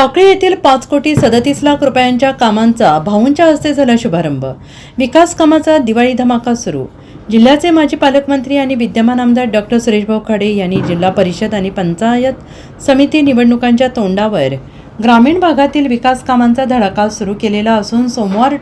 टाकळी येथील पाच कोटी सदतीस लाख रुपयांच्या कामांचा भाऊंच्या हस्ते झाला शुभारंभ. विकास कामाचा दिवाळी धमाका सुरू. जिल्ह्याचे माजी पालकमंत्री आणि विद्यमान आमदार डॉक्टर सुरेशभाऊ खाडे यांनी जिल्हा परिषद आणि पंचायत समिती निवडणुकांच्या तोंडावर ग्रामीण भागातील विकास कामांचा धडाका सुरू केलेला असून सोमवार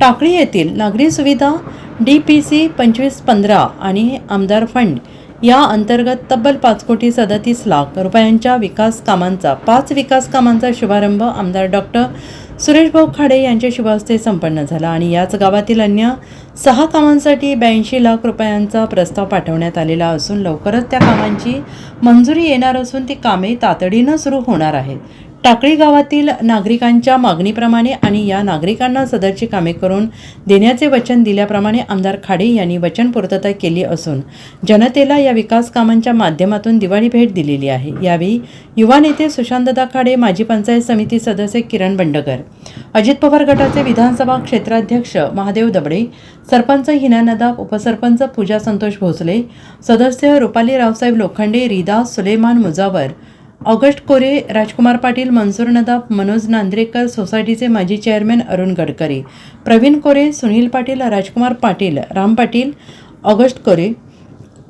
टाकळी येथील नागरी सुविधा डी पी सी पंचवीस पंधरा आणि आमदार फंड या अंतर्गत तब्बल पाच कोटी सदतीस लाख रुपयांच्या विकास कामांचा पाच विकास कामांचा शुभारंभ आमदार डॉक्टर सुरेशभाऊ खाडे यांच्या शिवास्ते संपन्न झाला आणि याच गावातील अन्य सहा कामांसाठी ब्याऐंशी लाख रुपयांचा प्रस्ताव पाठवण्यात आलेला असून लवकरच त्या कामांची मंजुरी येणार असून ती कामे तातडीनं सुरू होणार आहेत. टाकळी गावातील नागरिकांच्या मागणीप्रमाणे आणि या नागरिकांना सदरची कामे करून देण्याचे वचन दिल्याप्रमाणे आमदार खाडे यांनी वचन पूर्तता केली असून जनतेला या विकास कामांच्या माध्यमातून दिवाळी भेट दिलेली आहे. यावेळी युवा नेते सुशांतदा खाडे माजी पंचायत समिती सदस्य किरण बंडकर अजित पवार गटाचे विधानसभा क्षेत्राध्यक्ष महादेव दबडे सरपंच हिना नदाब उपसरपंच पूजा संतोष भोसले सदस्य रुपाली रावसाहेब लोखंडे रिदा सुलेमान मुजावर ऑगस्ट कोरे राजकुमार पाटील मनसूर नदाब मनोज नांद्रेकर सोसायटीचे माजी चेअरमॅन अरुण गडकरी प्रवीण कोरे सुनील पाटील राजकुमार पाटील राम पाटील ऑगस्ट कोरे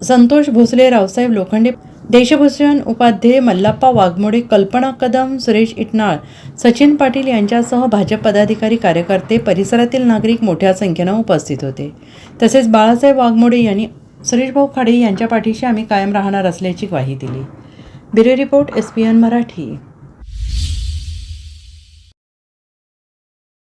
संतोष भोसले रावसाहेब लोखंडे देशभूषण उपाध्ये मल्लाप्पा वाघमोडे कल्पना कदम सुरेश इटनाळ सचिन पाटील यांच्यासह भाजप पदाधिकारी कार्यकर्ते परिसरातील नागरिक मोठ्या संख्येनं उपस्थित होते. तसेच बाळासाहेब वाघमोडे यांनी सुरेशभाऊ खाडे यांच्या पाठीशी आम्ही कायम राहणार असल्याची ग्वाही दिली. Bureau report S P N Marathi.